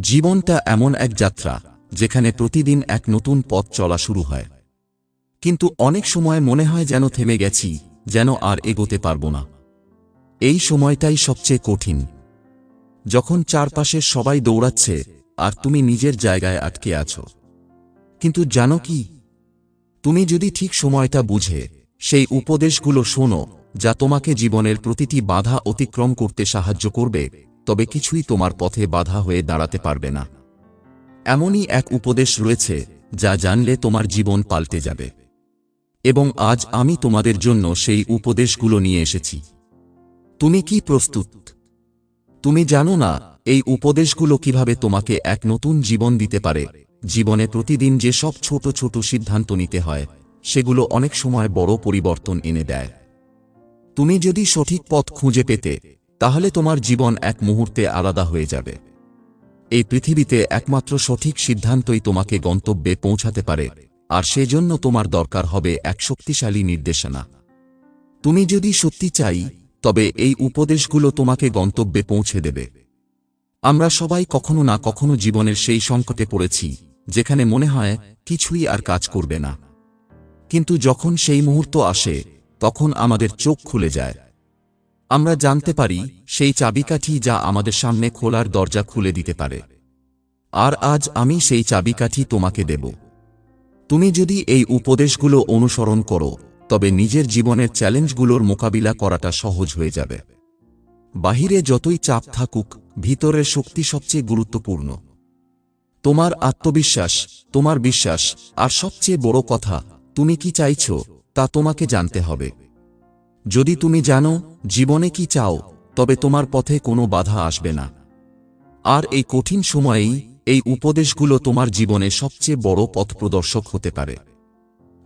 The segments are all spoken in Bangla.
জীবনটা এমন এক যাত্রা, যেখানে প্রতিদিন এক নতুন পথ চলা শুরু হয়। কিন্তু অনেক সময় মনে হয় যেন থেমে গেছি, যেন আর এগোতে পারব না। এই সময়টাই সবচেয়ে কঠিন। যখন চারপাশের সবাই দৌড়াচ্ছে, আর তুমি নিজের জায়গায় আটকে আছো। কিন্তু জানো কি? তুমি যদি ঠিক সময়টা বুঝে, সেই উপদেশগুলো শোনো, যা তোমাকে জীবনের প্রতিটি বাধা অতিক্রম করতে সাহায্য করবে। তবে কিছুই তোমার পথে বাধা হয়ে দাঁড়াতে পারবে না। এমনই এক উপদেশ রয়েছে, যা জানলে তোমার জীবন পাল্টে যাবে। এবং আজ আমি তোমাদের জন্য সেই উপদেশগুলো নিয়ে এসেছি। তুমি কি প্রস্তুত? তুমি জানো না, এই উপদেশগুলো কীভাবে তোমাকে এক নতুন জীবন দিতে পারে? জীবনে প্রতিদিন যে সব ছোট ছোট সিদ্ধান্ত নিতে হয়, সেগুলো অনেক সময় বড় পরিবর্তন এনে দেয়। তুমি যদি সঠিক পথ খুঁজে পেতে তাহলে তোমার জীবন এক মুহূর্তে আলাদা হয়ে যাবে। এই পৃথিবীতে একমাত্র সঠিক সিদ্ধান্তই তোমাকে গন্তব্যে পৌঁছাতে পারে, আর সেজন্য তোমার দরকার হবে এক শক্তিশালী নির্দেশনা। তুমি যদি সত্যি চাই, তবে এই উপদেশগুলো তোমাকে গন্তব্যে পৌঁছে দেবে। আমরা সবাই কখনো না কখনো জীবনের সেই সংকটে পড়েছি, যেখানে মনে হয় কিছুই আর কাজ করবে না। কিন্তু যখন সেই মুহূর্ত আসে, তখন আমাদের চোখ খুলে যায়। আমরা জানতে পারি সেই চাবিকাঠি যা আমাদের সামনে খোলার দরজা খুলে দিতে পারে। আর আজ আমি সেই চাবিকাঠি তোমাকে দেব। তুমি যদি এই উপদেশগুলো অনুসরণ করো, তবে নিজের জীবনের চ্যালেঞ্জগুলোর মোকাবিলা করাটা সহজ হয়ে যাবে। বাহিরে যতই চাপ থাকুক ভিতরের শক্তি সবচেয়ে গুরুত্বপূর্ণ। তোমার আত্মবিশ্বাস, তোমার বিশ্বাস, আর সবচেয়ে বড় কথা, তুমি কি চাইছ, তা তোমাকে জানতে হবে। যদি তুমি জানো, জীবনে কি চাও, তবে তোমার পথে কোনো বাধা আসবে না। আর এই কঠিন সময়েই এই উপদেশগুলো তোমার জীবনে সবচেয়ে বড় পথ প্রদর্শক হতে পারে।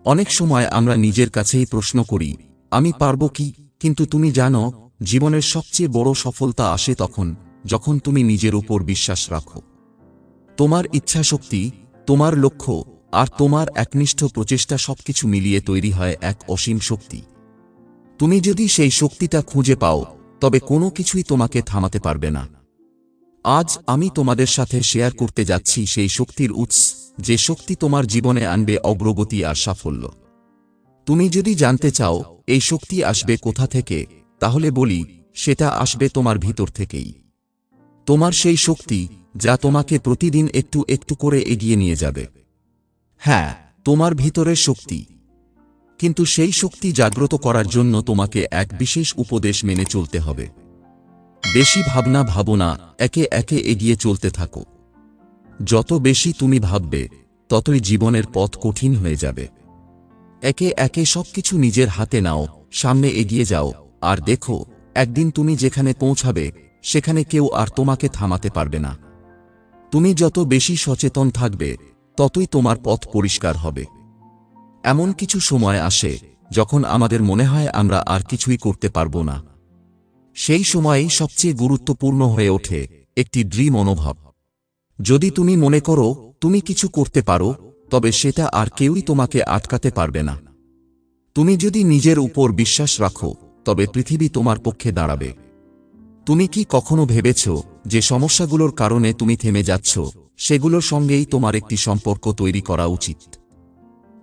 অনেক সময় আমরা নিজের কাছেই প্রশ্ন করি, আমি পারব কি? কিন্তু তুমি জানো, জীবনের সবচেয়ে বড় সফলতা আসে তখন, যখন তুমি নিজের উপর বিশ্বাস রাখো। তোমার ইচ্ছাশক্তি, তোমার লক্ষ্য, আর তোমার একনিষ্ঠ প্রচেষ্টা সবকিছু মিলিয়ে তৈরি হয় এক অসীম শক্তি। তুমি যদি সেই শক্তিটা খুঁজে পাও, তবে কোনো কিছুই তোমাকে থামাতে পারবে না। আজ আমি তোমাদের সাথে শেয়ার করতে যাচ্ছি সেই শক্তির উৎস, যে শক্তি তোমার জীবনে আনবে অগ্রগতি আর সাফল্য। তুমি যদি জানতে চাও, এই শক্তি আসবে কোথা থেকে, তাহলে বলি, সেটা আসবে তোমার ভিতর থেকেই। তোমার সেই শক্তি, যা তোমাকে প্রতিদিন একটু একটু করে এগিয়ে নিয়ে যাবে। হ্যাঁ তোমার ভিতরের শক্তি। কিন্তু সেই শক্তি জাগ্রত করার জন্য তোমাকে এক বিশেষ উপদেশ মেনে চলতে হবে। বেশি ভাবনা ভাবনা একে একে এগিয়ে চলতে থাকো। যত বেশি তুমি ভাববে, ততই জীবনের পথ কঠিন হয়ে যাবে। একে একে সবকিছু নিজের হাতে নাও, সামনে এগিয়ে যাও, আর দেখো, একদিন তুমি যেখানে পৌঁছাবে, সেখানে কেউ আর তোমাকে থামাতে পারবে না। তুমি যত বেশি সচেতন থাকবে, ততই তোমার পথ পরিষ্কার হবে। এমন কিছু সময় আসে, যখন আমাদের মনে হয় আমরা আর কিছুই করতে পারব না। সেই সময়েই সবচেয়ে গুরুত্বপূর্ণ হয়ে ওঠে একটি ড্রিম অনুভব। যদি তুমি মনে করো, তুমি কিছু করতে পারো, তবে সেটা আর কেউই তোমাকে আটকাতে পারবে না। তুমি যদি নিজের উপর বিশ্বাস রাখো, তবে পৃথিবী তোমার পক্ষে দাঁড়াবে। তুমি কি কখনো ভেবেছ যে সমস্যাগুলোর কারণে তুমি থেমে যাচ্ছ, সেগুলোর সঙ্গেই তোমার একটি সম্পর্ক তৈরি করা উচিত?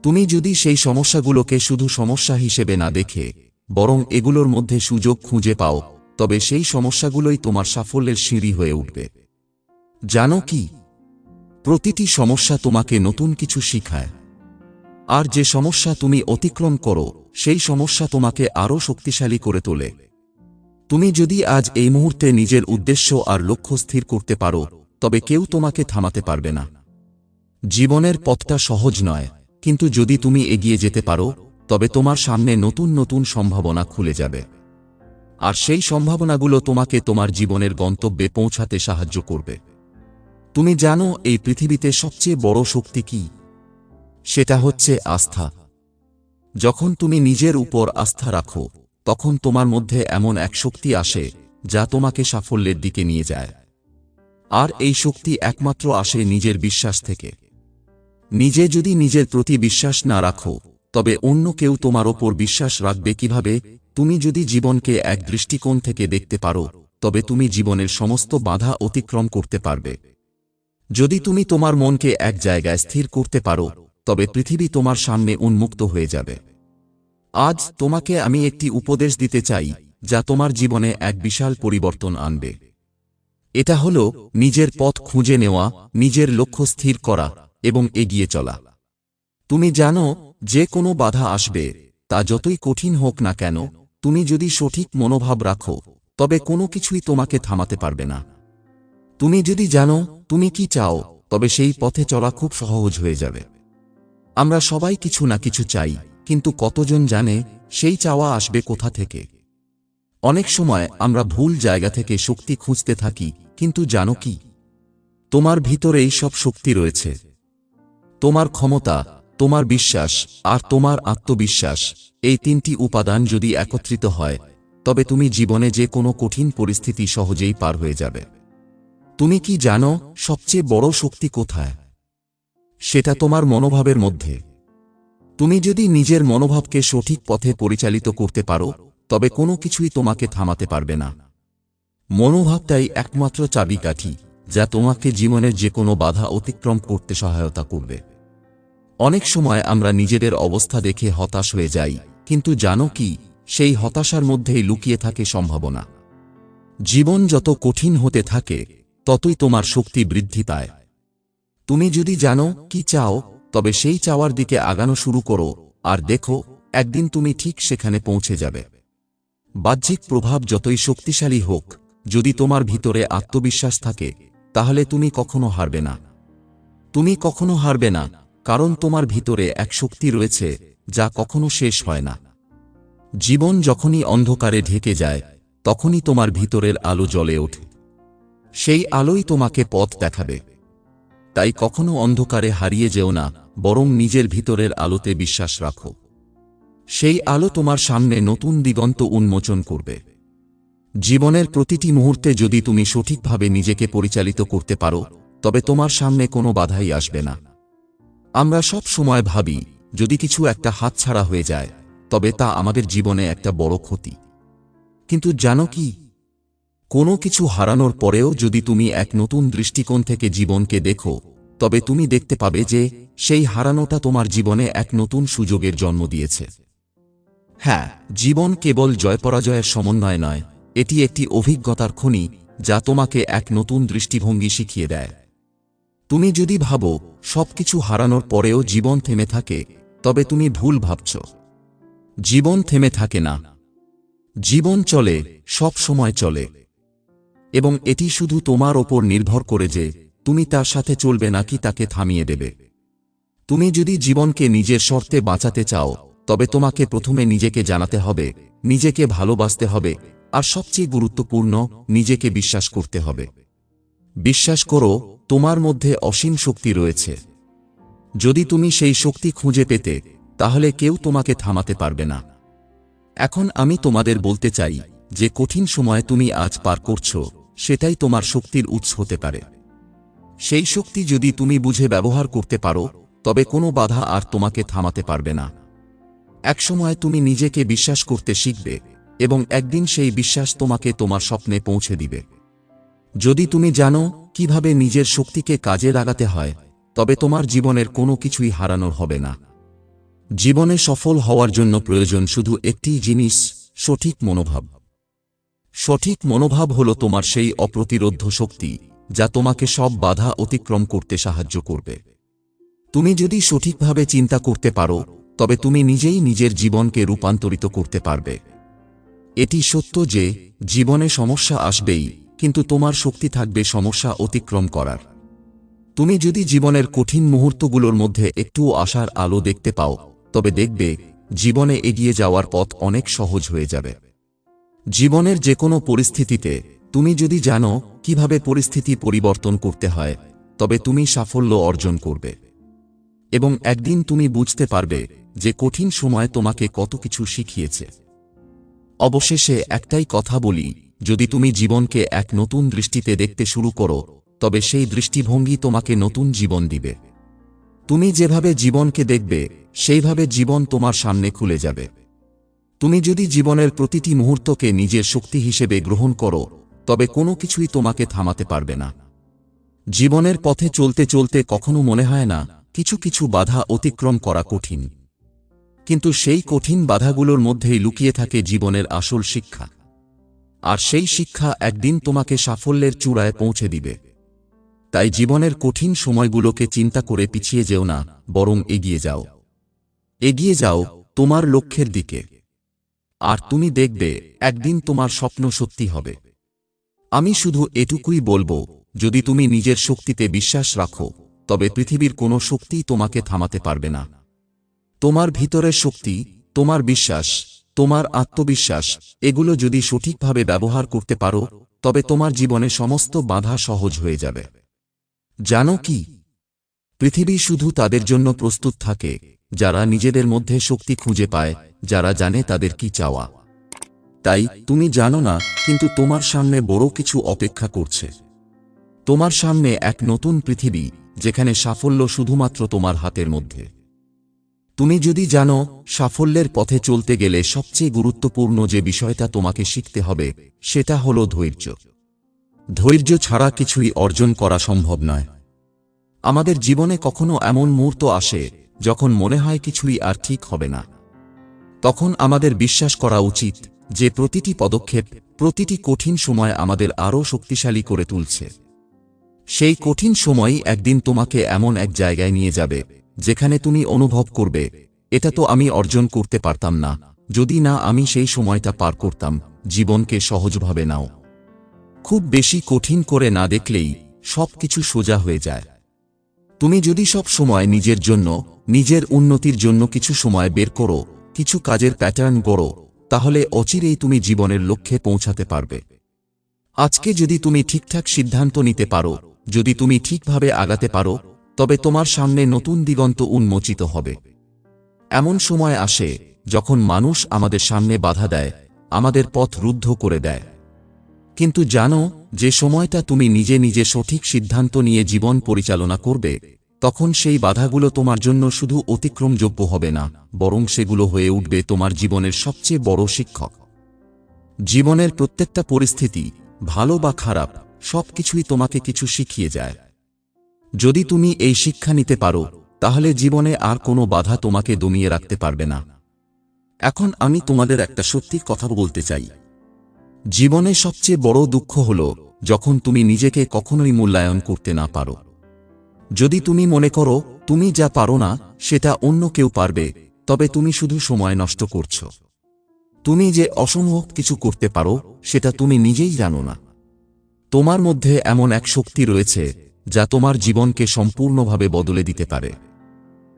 তুমি যদি সেই সমস্যাগুলোকে শুধু সমস্যা হিসেবে না দেখে, বরং এগুলোর মধ্যে সুযোগ খুঁজে পাও, তবে সেই সমস্যাগুলোই তোমার সাফল্যের সিঁড়ি হয়ে উঠবে। জানো কি? প্রতিটি সমস্যা তোমাকে নতুন কিছু শিখায়। আর যে সমস্যা তুমি অতিক্রম করো, সেই সমস্যা তোমাকে আরও শক্তিশালী করে তোলে। তুমি যদি আজ এই মুহূর্তে নিজের উদ্দেশ্য আর লক্ষ্য স্থির করতে পারো, তবে কেউ তোমাকে থামাতে পারবে না। জীবনের পথটা সহজ নয়। কিন্তু যদি তুমি এগিয়ে যেতে পারো, তবে তোমার সামনে নতুন নতুন সম্ভাবনা খুলে যাবে। আর সেই সম্ভাবনাগুলো তোমাকে তোমার জীবনের গন্তব্যে পৌঁছাতে সাহায্য করবে। তুমি জানো এই পৃথিবীতে সবচেয়ে বড় শক্তি কি? সেটা হচ্ছে আস্থা। যখন তুমি নিজের উপর আস্থা রাখো, তখন তোমার মধ্যে এমন এক শক্তি আসে, যা তোমাকে সাফল্যের দিকে নিয়ে যায়। আর এই শক্তি একমাত্র আসে নিজের বিশ্বাস থেকে। নিজে যদি নিজের প্রতি বিশ্বাস না রাখো, তবে অন্য কেউ তোমার ওপর বিশ্বাস রাখবে কীভাবে? তুমি যদি জীবনকে এক দৃষ্টিকোণ থেকে দেখতে পারো, তবে তুমি জীবনের সমস্ত বাধা অতিক্রম করতে পারবে। যদি তুমি তোমার মনকে এক জায়গায় স্থির করতে পারো, তবে পৃথিবী তোমার সামনে উন্মুক্ত হয়ে যাবে। আজ তোমাকে আমি একটি উপদেশ দিতে চাই, যা তোমার জীবনে এক বিশাল পরিবর্তন আনবে। এটা হল নিজের পথ খুঁজে নেওয়া, নিজের লক্ষ্য স্থির করা। এবং এগিয়ে চলা। তুমি জানো, যে কোনো বাধা আসবে, তা যতই কঠিন হোক না কেন, তুমি যদি সঠিক মনোভাব রাখো, তবে কোনো কিছুই তোমাকে থামাতে পারবে না। তুমি যদি জানো, তুমি কি চাও, তবে সেই পথে চলা খুব সহজ হয়ে যাবে। আমরা সবাই কিছু না কিছু চাই, কিন্তু কতজন জানে, সেই চাওয়া আসবে কোথা থেকে? অনেক সময় আমরা ভুল জায়গা থেকে শক্তি খুঁজতে থাকি, কিন্তু জানো কি? তোমার ভিতরেই সব শক্তি রয়েছে। তোমার ক্ষমতা, তোমার বিশ্বাস, আর তোমার আত্মবিশ্বাস, এই তিনটি উপাদান যদি একত্রিত হয়, তবে তুমি জীবনে যে কোনো কঠিন পরিস্থিতি সহজেই পার হয়ে যাবে। তুমি কি জানো সবচেয়ে বড় শক্তি কোথায়? সেটা তোমার মনোভাবের মধ্যে। তুমি যদি নিজের মনোভাবকে সঠিক পথে পরিচালিত করতে পারো, তবে কোনো কিছুই তোমাকে থামাতে পারবে না। মনোভাবটাই একমাত্র চাবিকাঠি, যা তোমাকে জীবনের যে কোনো বাধা অতিক্রম করতে সহায়তা করবে। অনেক সময় আমরা নিজেদের অবস্থা দেখে হতাশ হয়ে যাই, কিন্তু জানো কি, সেই হতাশার মধ্যেই লুকিয়ে থাকে সম্ভাবনা। জীবন যত কঠিন হতে থাকে, ততই তোমার শক্তি বৃদ্ধি পায়। তুমি যদি জানো কি চাও, তবে সেই চাওয়ার দিকে আগানো শুরু করো, আর দেখো, একদিন তুমি ঠিক সেখানে পৌঁছে যাবে। বাহ্যিক প্রভাব যতই শক্তিশালী হোক, যদি তোমার ভিতরে আত্মবিশ্বাস থাকে, তাহলে তুমি কখনো হারবে না। তুমি কখনো হারবে না। কারণ তোমার ভিতরে এক শক্তি রয়েছে, যা কখনো শেষ হয় না। জীবন যখনই অন্ধকারে ঢেকে যায়, তখনই তোমার ভিতরের আলো জ্বলে ওঠে। সেই আলোই তোমাকে পথ দেখাবে। তাই কখনো অন্ধকারে হারিয়ে যেও না, বরং নিজের ভিতরের আলোতে বিশ্বাস রাখো। সেই আলো তোমার সামনে নতুন দিগন্ত উন্মোচন করবে। জীবনের প্রতিটি মুহূর্তে যদি তুমি সঠিকভাবে নিজেকে পরিচালিত করতে পারো, তবে তোমার সামনে কোনো বাধাই আসবে না। আমরা সব সময় ভাবি, যদি কিছু একটা হাতছাড়া হয়ে যায়, তবে তা আমাদের জীবনে একটা বড় ক্ষতি। কিন্তু জানো কি? কোনো কিছু হারানোর পরেও যদি তুমি এক নতুন দৃষ্টিকোণ থেকে জীবনকে দেখো, তবে তুমি দেখতে পাবে যে, সেই হারানোটা তোমার জীবনে এক নতুন সুযোগের জন্ম দিয়েছে। হ্যাঁ জীবন কেবল জয় পরাজয়ের সমন্বয় নয়, এটি একটি অভিজ্ঞতার খনি যা তোমাকে এক নতুন দৃষ্টিভঙ্গি শিখিয়ে দেয়। তুমি যদি ভাবো, সবকিছু হারানোর পরেও জীবন থেমে থাকে, তবে তুমি ভুল ভাবছ। জীবন থেমে থাকে না। জীবন চলে, সব সময় চলে। এবং এটি শুধু তোমার ওপর নির্ভর করে যে, তুমি তার সাথে চলবে নাকি তাকে থামিয়ে দেবে। তুমি যদি জীবনকে নিজের শর্তে বাঁচাতে চাও, তবে তোমাকে প্রথমে নিজেকে জানাতে হবে, নিজেকে ভালোবাসতে হবে, আর সবচেয়ে গুরুত্বপূর্ণ, নিজেকে বিশ্বাস করতে হবে। বিশ্বাস করো, তোমার মধ্যে অসীম শক্তি রয়েছে। যদি তুমি সেই শক্তি খুঁজে পেতে, তাহলে কেউ তোমাকে থামাতে পারবে না। এখন আমি তোমাদের বলতে চাই যে কঠিন সময় তুমি আজ পার করছ, সেটাই তোমার শক্তির উৎস হতে পারে। সেই শক্তি যদি তুমি বুঝে ব্যবহার করতে পারো, তবে কোনো বাধা আর তোমাকে থামাতে পারবে না। একসময় তুমি নিজেকে বিশ্বাস করতে শিখবে, এবং একদিন সেই বিশ্বাস তোমাকে তোমার স্বপ্নে পৌঁছে দিবে। যদি তুমি জানো কীভাবে নিজের শক্তিকে কাজে লাগাতে হয়, তবে তোমার জীবনের কোনো কিছুই হারানোর হবে না। জীবনে সফল হওয়ার জন্য প্রয়োজন শুধু একটি জিনিস, সঠিক মনোভাব। সঠিক মনোভাব হল তোমার সেই অপ্রতিরোধ্য শক্তি, যা তোমাকে সব বাধা অতিক্রম করতে সাহায্য করবে। তুমি যদি সঠিকভাবে চিন্তা করতে পারো, তবে তুমি নিজেই নিজের জীবনকে রূপান্তরিত করতে পারবে। এটি সত্য যে, জীবনে সমস্যা আসবেই কিন্তু তোমার শক্তি থাকবে সমস্যা অতিক্রম করার। তুমি যদি জীবনের কঠিন মুহূর্তগুলোর মধ্যে একটুও আশার আলো দেখতে পাও, তবে দেখবে, জীবনে এগিয়ে যাওয়ার পথ অনেক সহজ হয়ে যাবে। জীবনের যে কোনো পরিস্থিতিতে, তুমি যদি জানো কীভাবে পরিস্থিতি পরিবর্তন করতে হয়, তবে তুমি সাফল্য অর্জন করবে। এবং একদিন তুমি বুঝতে পারবে যে কঠিন সময় তোমাকে কত কিছু শিখিয়েছে। অবশেষে একটাই কথা বলি যদি তুমি জীবনকে এক নতুন দৃষ্টিতে দেখতে শুরু করো, তবে সেই দৃষ্টিভঙ্গি তোমাকে নতুন জীবন দিবে। তুমি যেভাবে জীবনকে দেখবে, সেইভাবে জীবন তোমার সামনে খুলে যাবে। তুমি যদি জীবনের প্রতিটি মুহূর্তকে নিজের শক্তি হিসেবে গ্রহণ করো, তবে কোনো কিছুই তোমাকে থামাতে পারবে না। জীবনের পথে চলতে চলতে কখনো মনে হয় না, কিছু কিছু বাধা অতিক্রম করা কঠিন। কিন্তু সেই কঠিন বাধাগুলোর মধ্যেই লুকিয়ে থাকে জীবনের আসল শিক্ষা। আর সেই শিক্ষা একদিন তোমাকে সাফল্যের চূড়ায় পৌঁছে দিবে। তাই জীবনের কঠিন সময়গুলোকে চিন্তা করে পিছিয়ে যেও না, বরং এগিয়ে যাও। এগিয়ে যাও তোমার লক্ষ্যের দিকে। আর তুমি দেখবে, একদিন তোমার স্বপ্ন সত্যি হবে। আমি শুধু এটুকুই বলব, যদি তুমি নিজের শক্তিতে বিশ্বাস রাখো, তবে পৃথিবীর কোনো শক্তি তোমাকে থামাতে পারবে না। তোমার ভিতরের শক্তি, তোমার বিশ্বাস তোমার আত্মবিশ্বাস, এগুলো যদি সঠিকভাবে ব্যবহার করতে পারো, তবে তোমার জীবনে সমস্ত বাধা সহজ হয়ে যাবে। জানো কি? পৃথিবী শুধু তাদের জন্য প্রস্তুত থাকে, যারা নিজেদের মধ্যে শক্তি খুঁজে পায়, যারা জানে তাদের কি চাওয়া। তাই, তুমি জানো না, কিন্তু তোমার সামনে বড় কিছু অপেক্ষা করছে। তোমার সামনে এক নতুন পৃথিবী, যেখানে সাফল্য শুধুমাত্র তোমার হাতের মধ্যে। তুমি যদি জানো, সাফল্যের পথে চলতে গেলে সবচেয়ে গুরুত্বপূর্ণ যে বিষয়টা তোমাকে শিখতে হবে, সেটা হল ধৈর্য। ধৈর্য ছাড়া কিছুই অর্জন করা সম্ভব নয়। আমাদের জীবনে কখনো এমন মুহূর্ত আসে, যখন মনে হয় কিছুই আর ঠিক হবে না। তখন আমাদের বিশ্বাস করা উচিত যে প্রতিটি পদক্ষেপ, প্রতিটি কঠিন সময় আমাদের আরও শক্তিশালী করে তুলছে। সেই কঠিন সময়ই একদিন তোমাকে এমন এক জায়গায় নিয়ে যাবে যেখানে তুমি অনুভব করবে, এটা তো আমি অর্জন করতে পারতাম না। যদি না, আমি সেই সময়টা পার করতাম, জীবনকে সহজভাবে নাও। খুব বেশি কঠিন করে না দেখলেই সব কিছু সোজা হয়ে যায়। তুমি যদি সব সময় নিজের জন্য, নিজের উন্নতির জন্য কিছু সময় বের করো, কিছু কাজের প্যাটার্ন গড়ো, তাহলে অচিরেই তুমি জীবনের লক্ষ্যে পৌঁছাতে পারবে। আজকে যদি তুমি ঠিকঠাক সিদ্ধান্ত নিতে পারো, যদি তুমি ঠিকভাবে আগাতে পারো তবে তোমার সামনে নতুন দিগন্ত উন্মোচিত হবে। এমন সময় আসে, যখন মানুষ আমাদের সামনে বাধা দেয়, আমাদের পথ রুদ্ধ করে দেয়। কিন্তু জানো, যে সময়টা তুমি নিজে নিজে সঠিক সিদ্ধান্ত নিয়ে জীবন পরিচালনা করবে, তখন সেই বাধাগুলো তোমার জন্য শুধু অতিক্রমযোগ্য হবে না, বরং সেগুলো হয়ে উঠবে তোমার জীবনের সবচেয়ে বড় শিক্ষক। জীবনের প্রত্যেকটা পরিস্থিতি, ভালো বা খারাপ সব কিছুই তোমাকে কিছু শিখিয়ে যায়। যদি তুমি এই শিক্ষা নিতে পারো, তাহলে জীবনে আর কোনো বাধা তোমাকে দমিয়ে রাখতে পারবে না। এখন আমি তোমাদের একটা সত্যি কথা বলতে চাই। জীবনে সবচেয়ে বড় দুঃখ হল যখন তুমি নিজেকে কখনোই মূল্যায়ন করতে না পারো। যদি তুমি মনে করো, তুমি যা পারো না, সেটা অন্য কেউ পারবে, তবে তুমি শুধু সময় নষ্ট করছ। তুমি যে অসম্ভব কিছু করতে পারো, সেটা তুমি নিজেই জানো না। তোমার মধ্যে এমন এক শক্তি রয়েছে যা তোমার জীবনকে সম্পূর্ণভাবে বদলে দিতে পারে।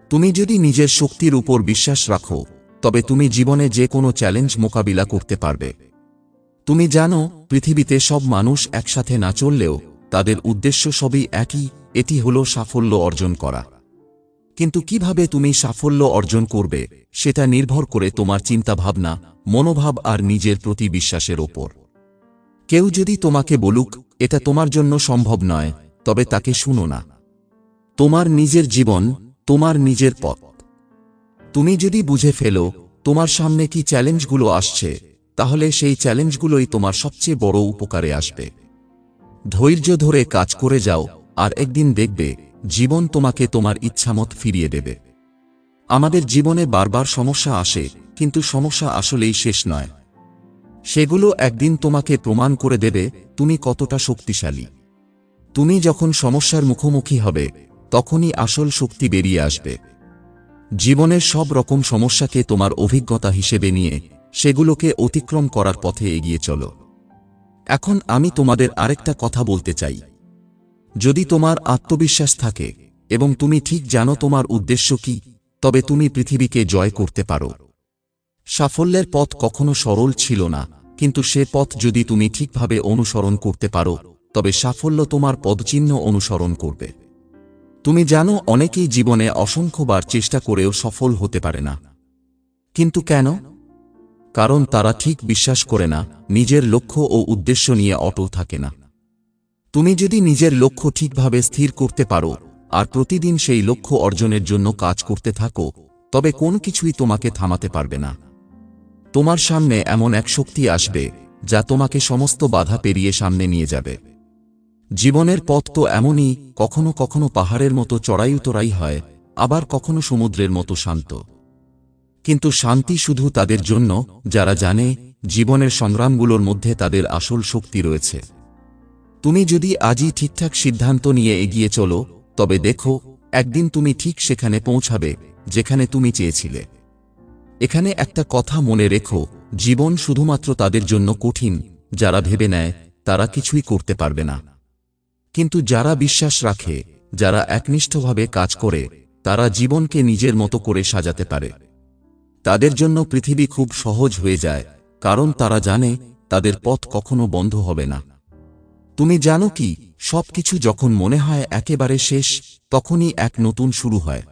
তুমি যদি নিজের শক্তির উপর বিশ্বাস রাখো, তবে তুমি জীবনে যে কোনো চ্যালেঞ্জ মোকাবিলা করতে পারবে। তুমি জানো, পৃথিবীতে সব মানুষ একসাথে না চললেও তাদের উদ্দেশ্য সবই একই, এটি হল সাফল্য অর্জন করা। কিন্তু কীভাবে তুমি সাফল্য অর্জন করবে, সেটা নির্ভর করে তোমার চিন্তাভাবনা, মনোভাব আর নিজের প্রতি বিশ্বাসের ওপর। কেউ যদি তোমাকে বলুক, এটা তোমার জন্য সম্ভব নয় তবে তাকে শুনো না। তোমার নিজের জীবন, তোমার নিজের পথ। তুমি যদি বুঝে ফেলো, তোমার সামনে কি চ্যালেঞ্জগুলো আসছে, তাহলে সেই চ্যালেঞ্জগুলোই তোমার সবচেয়ে বড় উপকারে আসবে। ধৈর্য ধরে কাজ করে যাও, আর একদিন দেখবে, জীবন তোমাকে তোমার ইচ্ছামত ফিরিয়ে দেবে। আমাদের জীবনে বারবার সমস্যা আসে, কিন্তু সমস্যা আসলেই শেষ নয়। সেগুলো একদিন তোমাকে প্রমাণ করে দেবে, তুমি কতটা শক্তিশালী। তুমি যখন সমস্যার মুখোমুখি হবে, তখনই আসল শক্তি বেরিয়ে আসবে। জীবনের সব রকম সমস্যাকে তোমার অভিজ্ঞতা হিসেবে নিয়ে সেগুলোকে অতিক্রম করার পথে এগিয়ে চলো। এখন আমি তোমাদের আরেকটা কথা বলতে চাই। যদি তোমার আত্মবিশ্বাস থাকে এবং তুমি ঠিক জানো তোমার উদ্দেশ্য কি, তবে তুমি পৃথিবীকে জয় করতে পারো। সাফল্যের পথ কখনো সরল ছিল না, কিন্তু সে পথ যদি তুমি ঠিকভাবে অনুসরণ করতে পারো তবে সাফল্য তোমার পদচিহ্ন অনুসরণ করবে। তুমি জানো, অনেকেই জীবনে অসংখ্যবার চেষ্টা করেও সফল হতে পারে না। কিন্তু কেন? কারণ তারা ঠিক বিশ্বাস করে না, নিজের লক্ষ্য ও উদ্দেশ্য নিয়ে অটল থাকে না। তুমি যদি নিজের লক্ষ্য ঠিকভাবে স্থির করতে পারো, আর প্রতিদিন সেই লক্ষ্য অর্জনের জন্য কাজ করতে থাকো, তবে কোন কিছুই তোমাকে থামাতে পারবে না। তোমার সামনে এমন এক শক্তি আসবে, যা তোমাকে সমস্ত বাধা পেরিয়ে সামনে নিয়ে যাবে। জীবনের পথ তো এমনই, কখনো কখনো পাহাড়ের মতো চড়াই উতরাই হয়, আবার কখনো সমুদ্রের মতো শান্ত। কিন্তু শান্তি শুধু তাদের জন্য, যারা জানে, জীবনের সংগ্রামগুলোর মধ্যে তাদের আসল শক্তি রয়েছে। তুমি যদি আজই ঠিকঠাক সিদ্ধান্ত নিয়ে এগিয়ে চলো, তবে দেখো, একদিন তুমি ঠিক সেখানে পৌঁছাবে, যেখানে তুমি চেয়েছিলে। এখানে একটা কথা মনে রেখো, জীবন শুধুমাত্র তাদের জন্য কঠিন, যারা ভেবে নেয়, তারা কিছুই করতে পারবে না। কিন্তু যারা বিশ্বাস রাখে, যারা একনিষ্ঠভাবে কাজ করে, তারা জীবনকে নিজের মতো করে সাজাতে পারে। তাদের জন্য পৃথিবী খুব সহজ হয়ে যায়, কারণ তারা জানে তাদের পথ কখনো বন্ধ হবে না। তুমি জানো কি, সবকিছু যখন মনে হয় একেবারে শেষ, তখনই এক নতুন শুরু হয়।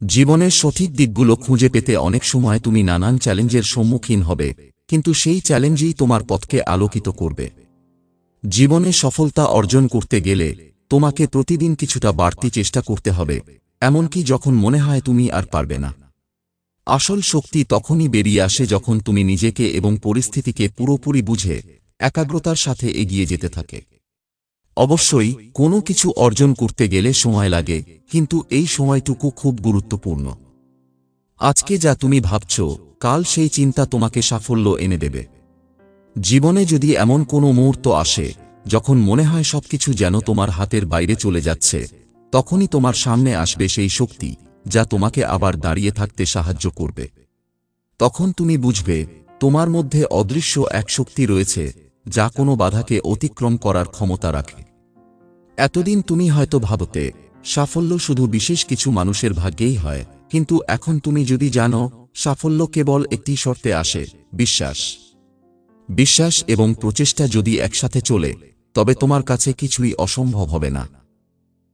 জীবনের সঠিক দিকগুলো খুঁজে পেতে অনেক সময় তুমি নানান চ্যালেঞ্জের সম্মুখীন হবে, কিন্তু সেই চ্যালেঞ্জই তোমার পথকে আলোকিত করবে। জীবনে সফলতা অর্জন করতে গেলে তোমাকে প্রতিদিন কিছুটা বাড়তি চেষ্টা করতে হবে, এমনকি যখন মনে হয় তুমি আর পারবে না। আসল শক্তি তখনই বেরিয়ে আসে যখন তুমি নিজেকে এবং পরিস্থিতিকে পুরোপুরি বুঝে একাগ্রতার সাথে এগিয়ে যেতে থাকে। অবশ্যই, কোনো কিছু অর্জন করতে গেলে সময় লাগে, কিন্তু এই সময়টুকু খুব গুরুত্বপূর্ণ। আজকে যা তুমি ভাবছ, কাল সেই চিন্তা তোমাকে সাফল্য এনে দেবে। জীবনে যদি এমন কোনো মুহূর্ত আসে, যখন মনে হয় সবকিছু যেন তোমার হাতের বাইরে চলে যাচ্ছে, তখনই তোমার সামনে আসবে সেই শক্তি, যা তোমাকে আবার দাঁড়িয়ে থাকতে সাহায্য করবে। তখন তুমি বুঝবে, তোমার মধ্যে অদৃশ্য এক শক্তি রয়েছে, যা কোনো বাধাকে অতিক্রম করার ক্ষমতা রাখে। এতদিন তুমি হয়তো ভাবতে, সাফল্য শুধু বিশেষ কিছু মানুষের ভাগ্যেই হয়, কিন্তু এখন তুমি যদি জানো, সাফল্য কেবল একটি শর্তে আসে, বিশ্বাস। বিশ্বাস এবং প্রচেষ্টা যদি একসাথে চলে, তবে তোমার কাছে কিছুই অসম্ভব হবে না।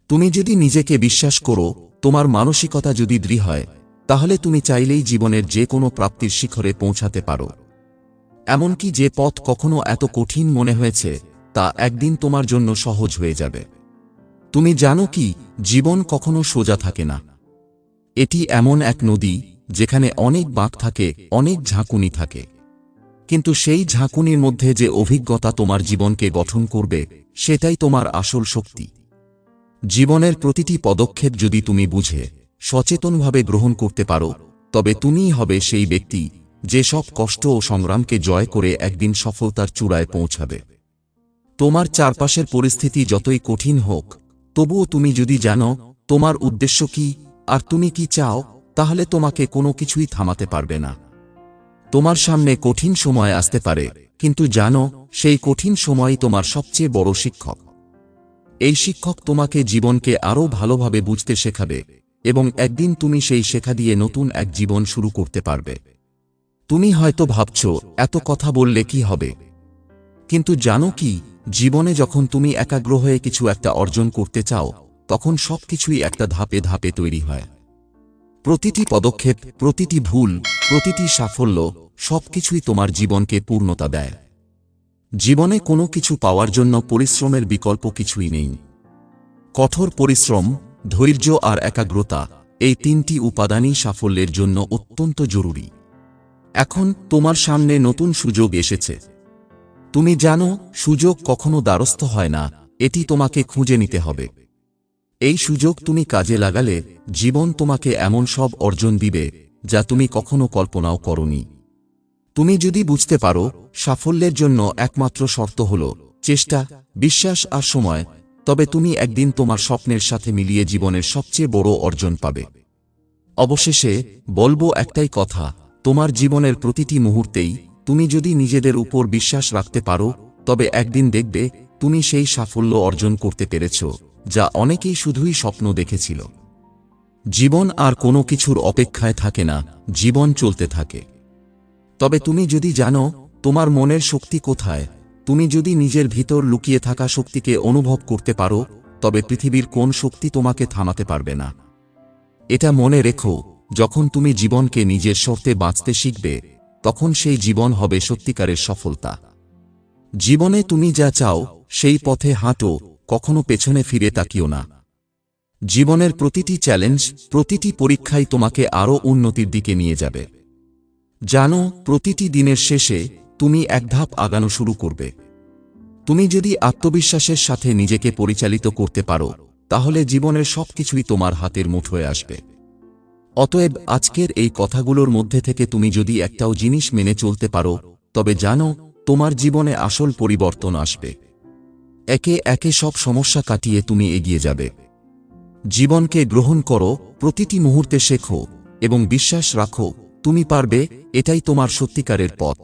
তুমি যদি নিজেকে বিশ্বাস করো, তোমার মানসিকতা যদি দৃঢ় হয়, তাহলে তুমি চাইলেই জীবনের যে কোনো প্রাপ্তির শিখরে পৌঁছাতে পারো। এমনকি যে পথ কখনো এত কঠিন মনে হয়েছে, তা একদিন তোমার জন্য সহজ হয়ে যাবে। তুমি জানো কি, জীবন কখনো সোজা থাকে না। এটি এমন এক নদী, যেখানে অনেক বাঁক থাকে, অনেক ঝাঁকুনি থাকে। কিন্তু সেই ঝাঁকুনির মধ্যে যে অভিজ্ঞতা তোমার জীবনকে গঠন করবে, সেটাই তোমার আসল শক্তি। জীবনের প্রতিটি পদক্ষেপ যদি তুমি বুঝে, সচেতনভাবে গ্রহণ করতে পারো, তবে তুমিই হবে সেই ব্যক্তি যে সব কষ্ট ও সংগ্রামকে জয় করে একদিন সফলতার চূড়ায় পৌঁছাবে। তোমার চারপাশের পরিস্থিতি যতই কঠিন হোক, তবুও তুমি যদি জানো, তোমার উদ্দেশ্য কি, আর তুমি কি চাও, তাহলে তোমাকে কোনো কিছুই থামাতে পারবে না। তোমার সামনে কঠিন সময় আসতে পারে, কিন্তু জানো, সেই কঠিন সময়ই তোমার সবচেয়ে বড় শিক্ষক। এই শিক্ষক তোমাকে জীবনকে আরও ভালোভাবে বুঝতে শেখাবে, এবং একদিন তুমি সেই শেখা দিয়ে নতুন এক জীবন শুরু করতে পারবে। তুমি হয়তো ভাবছ, এত কথা বললে কি হবে? কিন্তু জানো কি, জীবনে যখন তুমি একাগ্র হয়ে কিছু একটা অর্জন করতে চাও, তখন সবকিছুই একটা ধাপে ধাপে তৈরি হয়। প্রতিটি পদক্ষেপ, প্রতিটি ভুল, প্রতিটি সাফল্য সবকিছুই তোমার জীবনকে পূর্ণতা দেয়। জীবনে কোনো কিছু পাওয়ার জন্য পরিশ্রমের বিকল্প কিছুই নেই। কঠোর পরিশ্রম, ধৈর্য আর একাগ্রতা এই তিনটি উপাদানই সাফল্যের জন্য অত্যন্ত জরুরি। এখন তোমার সামনে নতুন সুযোগ এসেছে। তুমি জানো, সুযোগ কখনো দ্বারস্থ হয় না, এটি তোমাকে খুঁজে নিতে হবে। এই সুযোগ তুমি কাজে লাগালে জীবন তোমাকে এমন সব অর্জন দিবে, যা তুমি কখনো কল্পনাও করনি। তুমি যদি বুঝতে পারো, সাফল্যের জন্য একমাত্র শর্ত হল চেষ্টা, বিশ্বাস আর সময়, তবে তুমি একদিন তোমার স্বপ্নের সাথে মিলিয়ে জীবনের সবচেয়ে বড় অর্জন পাবে। অবশেষে, বলব একটাই কথা, তোমার জীবনের প্রতিটি মুহূর্তেই তুমি যদি নিজেদের উপর বিশ্বাস রাখতে পারো, তবে একদিন দেখবে তুমি সেই সাফল্য অর্জন করতে পেরেছ, যা অনেকেই শুধুই স্বপ্ন দেখেছিল। জীবন আর কোনো কিছুর অপেক্ষায় থাকে না, জীবন চলতে থাকে। তবে তুমি যদি জানো, তোমার মনের শক্তি কোথায়, তুমি যদি নিজের ভিতর লুকিয়ে থাকা শক্তিকে অনুভব করতে পারো, তবে পৃথিবীর কোন শক্তি তোমাকে থামাতে পারবে না। এটা মনে রেখো, যখন তুমি জীবনকে নিজের শর্তে বাঁচতে শিখবে, তখন সেই জীবন হবে সত্যিকারের সফলতা। জীবনে তুমি যা চাও, সেই পথে হাঁটো, কখনো পেছনে ফিরে তাকিও না। জীবনের প্রতিটি চ্যালেঞ্জ, প্রতিটি পরীক্ষাই তোমাকে আরও উন্নতির দিকে নিয়ে যাবে। জানো, প্রতিটি দিনের শেষে তুমি এক ধাপ আগানো শুরু করবে। তুমি যদি আত্মবিশ্বাসের সাথে নিজেকে পরিচালিত করতে পারো, তাহলে জীবনের সবকিছুই তোমার হাতের মুঠোয় আসবে। অতএব আজকের এই কথাগুলোর মধ্যে থেকে তুমি যদি একটাও জিনিস মেনে চলতে পারো, তবে জানো, তোমার জীবনে আসল পরিবর্তন আসবে। একে একে সব সমস্যা কাটিয়ে তুমি এগিয়ে যাবে। জীবনকে গ্রহণ করো, প্রতিটি মুহূর্তে শেখো এবং বিশ্বাস রাখো তুমি পারবে এটাই তোমার সত্যিকারের পথ।